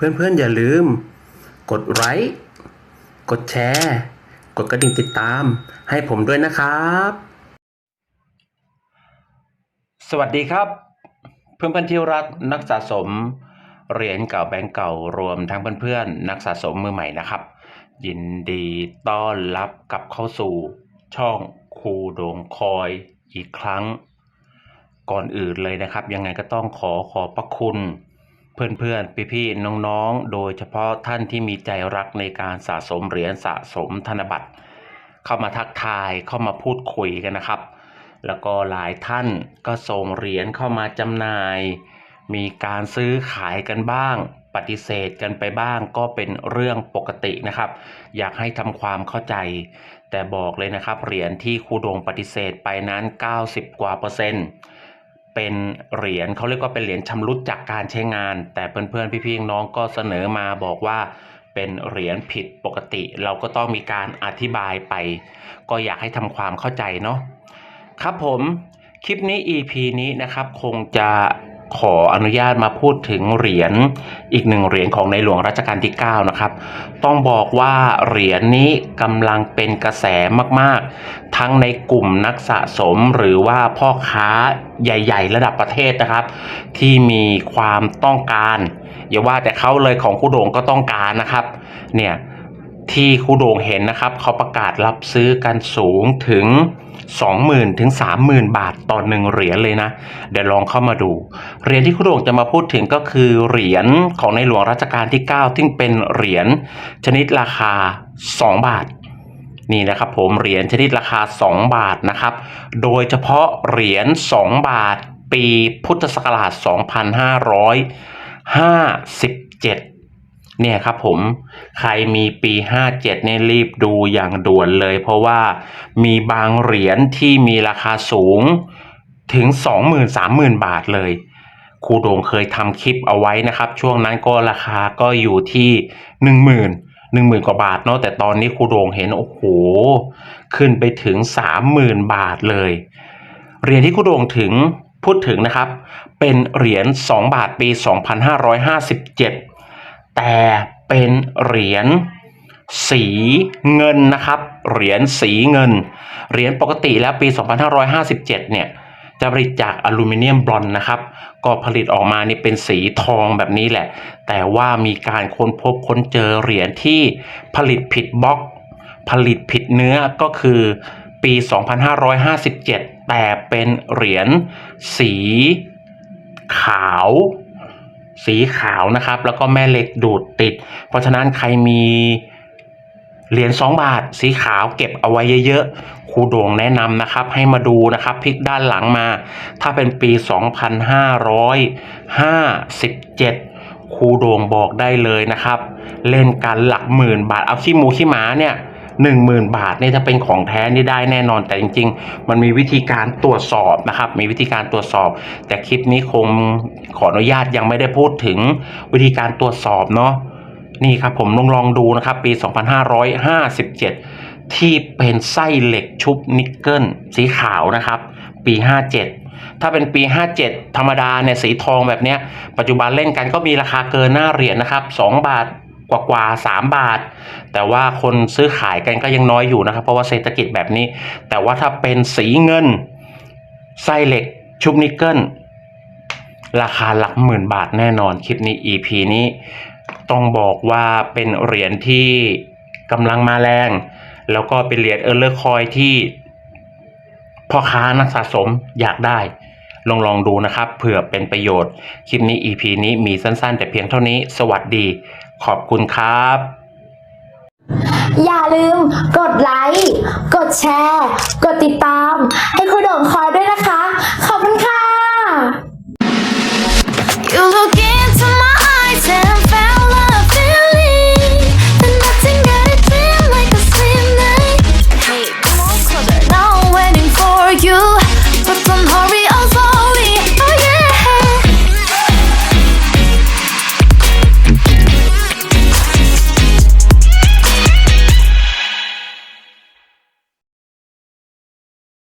เพื่อนๆ อย่าลืม กดไลค์กดแชร์ กดกระดิ่งติดตาม ให้ผมด้วยนะครับ สวัสดีครับ เพื่อนๆที่รักนักสะสมเหรียญเก่าแบงก์เก่ารวมทั้งเพื่อนๆนักสะสมมือใหม่นะครับ ยินดีต้อนรับกลับเข้าสู่ช่องครูโดงคอยอีกครั้ง ก่อนอื่นเลยนะครับ ยังไงก็ต้องขอขอบพระคุณ เพื่อนๆ พี่ๆ น้องๆ โดยเฉพาะท่านที่มีใจรักในการสะสมเหรียญสะสมธนบัตร เข้ามาทักทายเข้ามาพูดคุยกันนะครับ แล้วก็หลายท่านก็ส่งเหรียญเข้ามาจำหน่าย มีการซื้อขายกันบ้าง ปฏิเสธกันไปบ้างก็เป็นเรื่องปกตินะครับ อยากให้ทำความเข้าใจ แต่บอกเลยนะครับเหรียญที่ครูดงปฏิเสธไปนั้น 90 กว่าเปอร์เซ็นต์ เป็นเหรียญเขาเรียกว่าเป็นเหรียญชำรุดจากการใช้งาน แต่เพื่อนๆพี่ๆน้องก็เสนอมาบอกว่าเป็นเหรียญผิดปกติ เราก็ต้องมีการอธิบายไป ก็อยากให้ทำความเข้าใจเนาะครับผมคลิปนี้ EP นี้นะครับคงจะ ขออนุญาตมาพูดถึงเหรียญอีกหนึ่งเหรียญของในหลวงรัชกาลที่ 9 นะครับ ต้องบอกว่าเหรียญนี้กำลังเป็นกระแสมากๆ ทั้งในกลุ่มนักสะสมหรือว่าพ่อค้าใหญ่ ๆ ระดับประเทศนะครับ ที่มีความต้องการ อย่าว่าแต่เขาเลยของคู่โด่งก็ต้องการนะครับ เนี่ย ที่ครูโด่งเห็นนะครับ เขาประกาศรับซื้อกันสูงถึง 20,000 ถึง 30,000 บาทต่อหนึ่งเหรียญเลยนะ เดี๋ยวลองเข้ามาดู เหรียญที่ครูโด่งจะมาพูดถึงก็คือเหรียญของในหลวงรัชกาลที่ 9 ที่เป็นเหรียญชนิดราคา 2 บาทนี่นะครับผมเหรียญชนิดราคา 2 บาทนะครับ โดยเฉพาะเหรียญ 2 บาท ปีพุทธศักราช 2557 เนี่ยครับผมใครมีปี 57เนี่ยรีบดูอย่างด่วนเลย เพราะว่ามีบางเหรียญที่มีราคาสูงถึง 20,000-30,000 บาทเลยครูโด่งเคยทำคลิปเอาไว้นะครับ ช่วงนั้นก็ราคาก็อยู่ที่ 10,000 10,000 กว่าบาทเนาะแต่ตอนนี้ครูโด่งเห็น โอ้โห ขึ้นไปถึง 30,000 บาทเลยเหรียญที่ครูโด่งถึงพูดถึงนะครับ เป็นเหรียญ 2 บาทปี 2557 แต่เป็นเหรียญสีเงินนะครับ เหรียญสีเงิน เหรียญปกติแล้วปี 2557 เนี่ยจะผลิตจากอลูมิเนียมบลอนนะครับ ก็ผลิตออกมานี่เป็นสีทองแบบนี้แหละ แต่ว่ามีการค้นพบค้นเจอเหรียญที่ผลิตผิดบล็อก ผลิตผิดเนื้อก็คือปี 2557 แต่เป็นเหรียญสีขาว สีขาวนะครับ แล้วก็แม่เหล็กดูดติด เพราะฉะนั้นใครมีเหรียญ2บาทสีขาวเก็บเอาไว้เยอะๆครูโด่งแนะนำนะครับ ให้มาดูนะครับพลิกด้านหลังมา ถ้าเป็นปี 2557ครูโด่งบอกได้เลยนะครับ เล่นกันหลักหมื่นบาทเอาขี้หมูขี้หมาเนี่ย หนึ่งหมื่นบาทเนี่ยถ้าเป็นของแท้นี่ได้แน่นอน แต่จริง ๆ มันมีวิธีการตรวจสอบนะครับ มีวิธีการตรวจสอบ แต่คลิปนี้คงขออนุญาตยังไม่ได้พูดถึงวิธีการตรวจสอบเนาะนี่ครับผมลองลองดูนะครับ ปี 2557 ที่เป็นไส้เหล็กชุบนิกเกิลสีขาวนะครับ ปี 57 ถ้าเป็นปี 57 ธรรมดาเนี่ยสีทองแบบเนี้ย ปัจจุบันเล่นกันก็มีราคาเกินหน้าเหรียญนะครับ 2 บาท กว่ากว่าๆ3บาท แต่ว่าคนซื้อขายกันก็ยังน้อยอยู่นะครับ เพราะว่าเศรษฐกิจแบบนี้ แต่ว่าถ้าเป็นสีเงินไส้เหล็กชุบนิกเกิลราคาหลักหมื่นบาทแน่นอนคลิปนี้ EP นี้ ต้องบอกว่าเป็นเหรียญที่กำลังมาแรง แล้วก็เป็นเหรียญเออร์เลอร์คอยที่พ่อค้านักสะสมอยากได้ ลองลองดูนะครับเผื่อเป็นประโยชน์ คลิปนี้ EP นี้มีสั้นๆ แต่เพียงเท่านี้ สวัสดี ขอบคุณครับ อย่าลืมกดไลค์ กดแชร์ กดติดตาม ให้คุณโด่งคอย